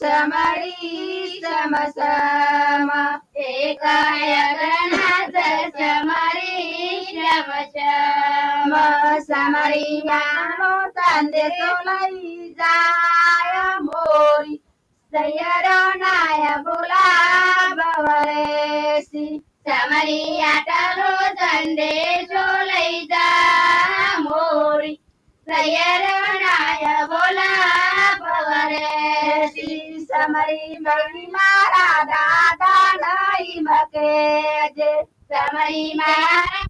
summary सम सम एकाय गणात summary सम सम summary ज्ञानो तंदे तोलाई जाय मोरी सयरणाय बुला बवरेसी समरी आटलो तंदे तोलाई जा मोरी सयरण સમરી મળી મારા દાદા નહીં મકે જે સમરી મારા